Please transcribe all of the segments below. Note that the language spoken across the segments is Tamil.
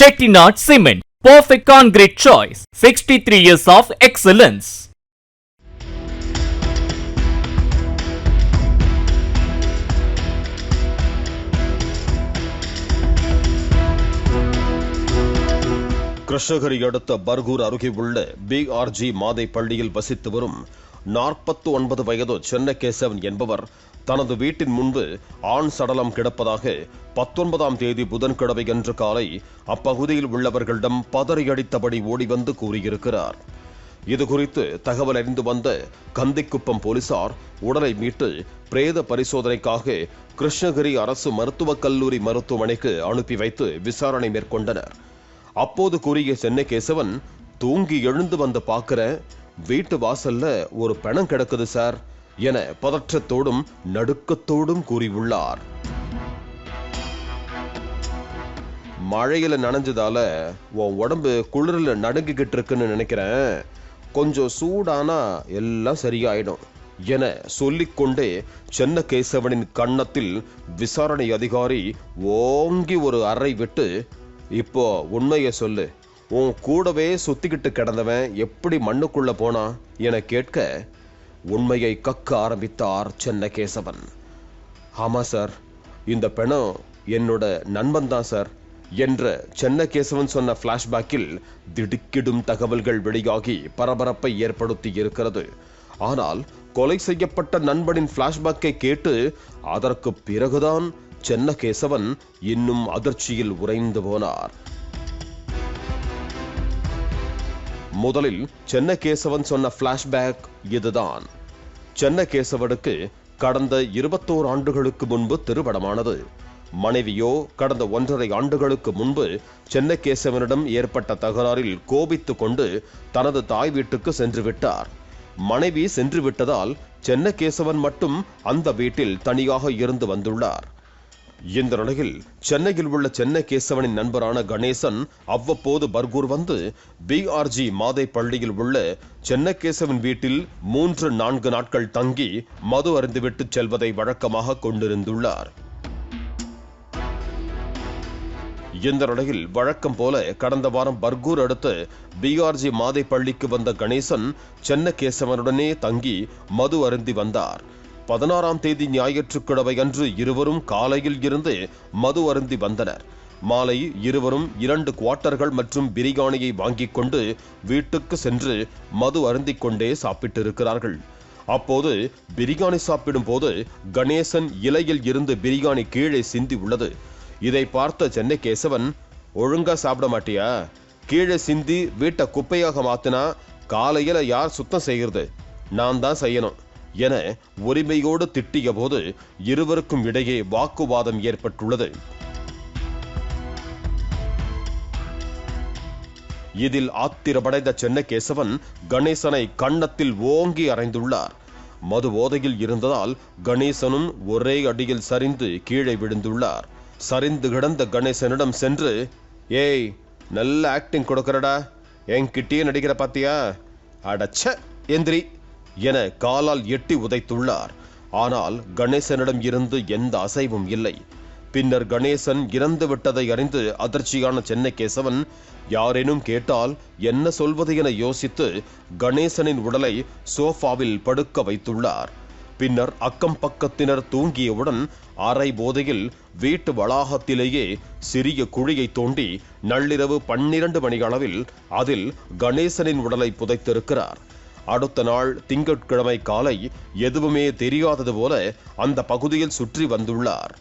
Chettinad Cement, perfect concrete choice. 63 years of excellence. Krishnagiri அடுத்த பர்கூர் அருகே உள்ள பிஆர்ஜி மாதை பள்ளியில் வசித்து வரும் நாற்பத்து ஒன்பது வயது சென்னகேசவன் என்பவர் தனது வீட்டின் முன்பு ஆண் சடலம் கிடப்பதாக பத்தொன்பதாம் தேதி புதன்கிழமை அன்று காலை அப்பகுதியில் உள்ளவர்களிடம் பதறியடித்தபடி ஓடி வந்து கூறியிருக்கிறார். இது குறித்து தகவல் அறிந்து வந்த கந்திக்குப்பம் போலீசார் உடலை மீட்டு பிரேத பரிசோதனைக்காக கிருஷ்ணகிரி அரசு மருத்துவக் கல்லூரி மருத்துவமனைக்கு அனுப்பி வைத்து விசாரணை மேற்கொண்டனர். அப்போது கூறிய சென்னகேசவன் தூங்கி எழுந்து வந்து பார்க்கிற வீட்டு வாசல்ல ஒரு பணம் கிடக்குது சார். என பதற்றத்தோடும் நடுக்கத்தோடும் கூறியுள்ளார். மழையில நனைஞ்சதால உன் உடம்பு குளிரில் நடுங்கிக்கிட்டு இருக்குன்னு நினைக்கிறேன். கொஞ்சம் சூடானா எல்லாம் சரியாயிடும் என சொல்லிக்கொண்டே சென்னகேசவனின் கன்னத்தில் விசாரணை அதிகாரி ஓங்கி ஒரு அறை விட்டு இப்போ உண்மையை சொல்லு. உன் கூடவே சுத்திக்கிட்டு கிடந்தவன் எப்படி மண்ணுக்குள்ள போனா என கேட்க உண்மையை கக்க ஆரம்பித்தார் சென்னகேசவன். ஆமா சார். இந்த பெணம் என்னோட நண்பன் தான் சார் என்ற சென்னகேசவன் சொன்ன பிளாஷ்பேக்கில் திடுக்கிடும் தகவல்கள் வெளியாகி பரபரப்பை ஏற்படுத்தி இருக்கிறது ஆனால் கொலை செய்யப்பட்ட நண்பனின் பிளாஷ்பேக்கை கேட்டு அதற்கு பிறகுதான் சென்னகேசவன் இன்னும் அதிர்ச்சியில் உறைந்து போனார். முதலில் சென்னகேசவன் சொன்ன பிளாஷ்பேக் இதுதான். சென்னகேசவனுக்கு கடந்த இருபத்தோரு ஆண்டுகளுக்கு முன்பு திருமணமானது. மனைவியோ கடந்த ஒன்றரை ஆண்டுகளுக்கு முன்பு சென்னகேசவனிடம் ஏற்பட்ட தகராறில் கோபித்து கொண்டு தனது தாய் வீட்டுக்கு சென்று விட்டார். மனைவி சென்று விட்டதால் சென்னகேசவன் மட்டும் அந்த வீட்டில் தனியாக இருந்து வந்துள்ளார். இந்த நிலையில் சென்னையில் உள்ள சென்னை கேசவனின் நண்பரான கணேசன் அவ்வப்போது பர்கூர் வந்து பிஆர்ஜி மாதை பள்ளியில் உள்ள சென்னை கேசவன் வீட்டில் மூன்று நான்கு நாட்கள் தங்கி மது அருந்துவிட்டு செல்வதை வழக்கமாக கொண்டிருந்துள்ளார். இந்த நிலையில் வழக்கம் போல கடந்த வாரம் பர்கூர் அடுத்து பிஆர்ஜி மாதை பள்ளிக்கு வந்த கணேசன் சென்னை கேசவனுடனே தங்கி மது அருந்தி வந்தார். பதினாறாம் தேதி ஞாயிற்றுக்கிழமை அன்று இருவரும் காலையில் இருந்து மது அருந்தி வந்தனர். மாலை இருவரும் இரண்டு குவார்ட்டர்கள் மற்றும் பிரியாணியை வாங்கிக் கொண்டு வீட்டுக்கு சென்று மது அருந்திக் கொண்டே சாப்பிட்டிருக்கிறார்கள். அப்போது பிரியாணி சாப்பிடும் போது கணேசன் இலையில் இருந்து பிரியாணி கீழே சிந்தி உள்ளது. இதை பார்த்த சென்னை கேசவன் ஒழுங்கா சாப்பிட மாட்டியா? கீழே சிந்தி வீட்டை குப்பையாக மாத்தினா காலையில யார் சுத்தம் செய்கிறது? நான் தான் செய்யணும். என உரிமையோடு திட்டிய போது இருவருக்கும் இடையே வாக்குவாதம் ஏற்பட்டுள்ளது. இதில் ஆத்திரமடைந்த சென்னகேசவன் கணேசனை கன்னத்தில் ஓங்கி அறைந்துள்ளார். மது போதையில் இருந்ததால் கணேசனும் ஒரே அடியில் சரிந்து கீழே விழுந்துள்ளார். சரிந்து கிடந்த கணேசனிடம் சென்று ஏய் நல்ல ஆக்டிங் கொடுக்கறடா. என்கிட்டயே நடிக்கிற பாத்தியா? அடச்ச எந்திரி. என காலால் எட்டி உதைத்துள்ளார். ஆனால் கணேசனிடம் இருந்து எந்த அசைவும் இல்லை. பின்னர் கணேசன் இறந்து விட்டதை அறிந்து அதிர்ச்சியான சென்னை கேசவன் யாரேனும் கேட்டால் என்ன சொல்வது என யோசித்து கணேசனின் உடலை சோஃபாவில் படுக்க வைத்துள்ளார். பின்னர் அக்கம் பக்கத்தினர் தூங்கியவுடன் அரை போதையில் வீட்டு வளாகத்திலேயே சிறிய குழியை தோண்டி நள்ளிரவு பன்னிரண்டு மணி அளவில் அதில் கணேசனின் உடலை புதைத்திருக்கிறார். அடுத்த நாள் திங்கட்கிழமை காலை எதுவுமே தெரியாதது போல அந்த பகுதியில் சுற்றி வந்துள்ளார்.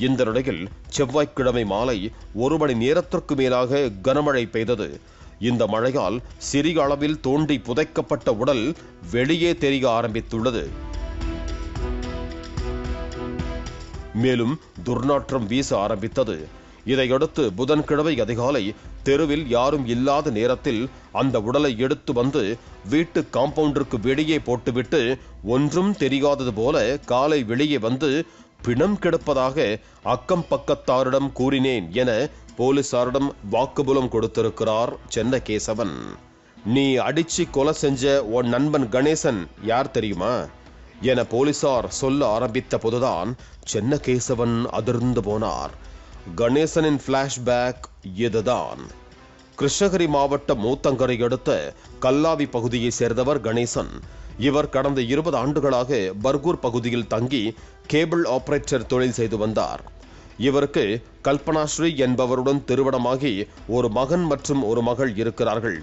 இந்த நிலையில் செவ்வாய்க்கிழமை மாலை ஒரு மணி நேரத்திற்கு மேலாக கனமழை பெய்தது. இந்த மழையால் சிறிய அளவில் தோண்டி புதைக்கப்பட்ட உடல் வெளியே தெரிய ஆரம்பித்துள்ளது. மேலும் துர்நாற்றம் வீச ஆரம்பித்தது. இதையடுத்து புதன்கிழமை அதிகாலை தெருவில் யாரும் இல்லாத நேரத்தில் அந்த உடலை எடுத்து வந்து வீட்டு காம்பவுண்டிற்கு வெளியே போட்டுவிட்டு ஒன்றும் தெரியாதது போல காலை வெளியே வந்து பிணம் கிடப்பதாக அக்கம் பக்கத்தாரிடம் கூறினேன் என போலீசாரிடம் வாக்குமூலம் கொடுத்திருக்கிறார் சென்னகேசவன். நீ அடிச்சு கொலை செஞ்ச உன் நண்பன் கணேசன் யார் தெரியுமா? என போலீசார் சொல்ல ஆரம்பித்த போதுதான் சென்னகேசவன் அதிர்ந்து போனார். கணேசனின் பிளாஷ்பேக் இதுதான். கிருஷ்ணகிரி மாவட்ட மூத்தங்கரை அடுத்த கல்லாவி பகுதியைச் சேர்ந்தவர் கணேசன். இவர் கடந்த இருபது ஆண்டுகளாக பர்கூர் பகுதியில் தங்கி கேபிள் ஆபரேட்டர் தொழில் செய்து வந்தார். இவருக்கு கல்பனாஸ்ரீ என்பவருடன் திருமணமாகி ஒரு மகன் மற்றும் ஒரு மகள் இருக்கிறார்கள்.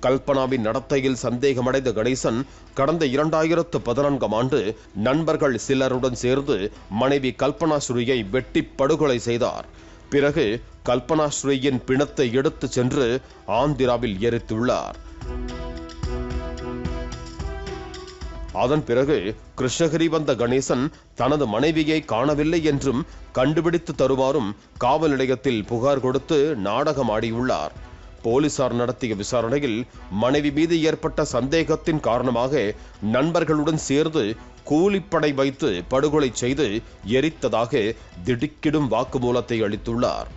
கல்பனாவின் நடத்தையில் சந்தேகமடைந்த கணேசன் கடந்த இரண்டாயிரத்து பதினான்காம் ஆண்டு நண்பர்கள் சிலருடன் சேர்ந்து மனைவி கல்பனாஸ்ரீயை வெட்டி படுகொலை செய்தார். பிறகு கல்பனாஸ்ரீயின் பிணத்தை எடுத்துச் சென்று ஆந்திராவில் எரித்துள்ளார். அதன் பிறகு கிருஷ்ணகிரி வந்த கணேசன் தனது மனைவியை காணவில்லை என்றும் கண்டுபிடித்து தருமாறும் காவல் நிலையத்தில் புகார் கொடுத்து நாடகமாடியுள்ளார் போலீசார் நடத்திய விசாரணையில் மனைவி மீது ஏற்பட்ட சந்தேகத்தின் காரணமாக நண்பர்களுடன் சேர்ந்து கூலிப்படை வைத்து படுகொலை செய்து எரித்ததாக திடுக்கிடும் வாக்குமூலத்தை அளித்துள்ளார்.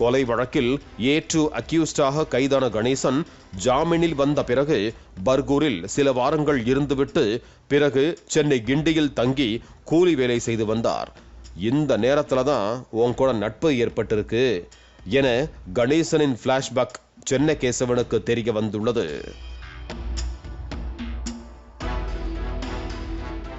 கொலை வழக்கில் ஏ அக்யூஸ்டாக கைதான கணேசன் ஜாமீனில் வந்த பிறகு பர்கூரில் சில வாரங்கள் இருந்துவிட்டு பிறகு சென்னை கிண்டியில் தங்கி கூலி வேலை செய்து வந்தார். இந்த நேரத்தில் தான் உன் கூட நட்பு ஏற்பட்டிருக்கு என கணேசனின் ஃப்ளாஷ்பேக் சென்னை கேசவனுக்கு தெரிய வந்துள்ளது.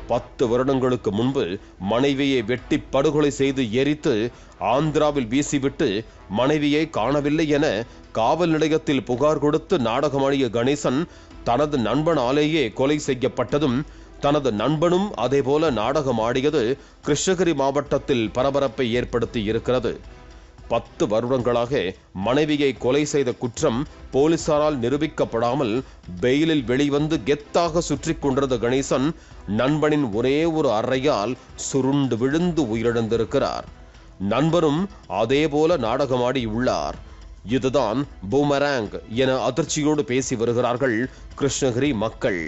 பத்து வருடங்களுக்கு முன்பு மனைவியை வெட்டி படுகொலை செய்து எரித்து ஆந்திராவில் வீசிவிட்டு மனைவியை காணவில்லை என காவல் நிலையத்தில் புகார் கொடுத்து நாடகமாடிய கணேசன் தனது நண்பனாலேயே கொலை செய்யப்பட்டதும் தனது நண்பனும் அதேபோல நாடகமாடியது கிருஷ்ணகிரி மாவட்டத்தில் பரபரப்பை ஏற்படுத்தி இருக்கிறது. பத்து வருடங்களாக மனைவியை கொலை செய்த குற்றம் போலீசாரால் நிரூபிக்கப்படாமல் பெயிலில் வெளிவந்து கெத்தாக சுற்றி கொண்டிருந்த கணேசன் நண்பனின் ஒரே ஒரு அறையால் சுருண்டு விழுந்து உயிரிழந்திருக்கிறார். நண்பரும் அதேபோல நாடகமாடியுள்ளார் இதுதான் பூமராங் என அதிர்ச்சியோடு பேசி வருகிறார்கள் கிருஷ்ணகிரி மக்கள்.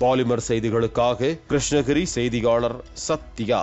பாலிமர் செய்திகளுக்காக கிருஷ்ணகிரி செய்தியாளர் சத்யா.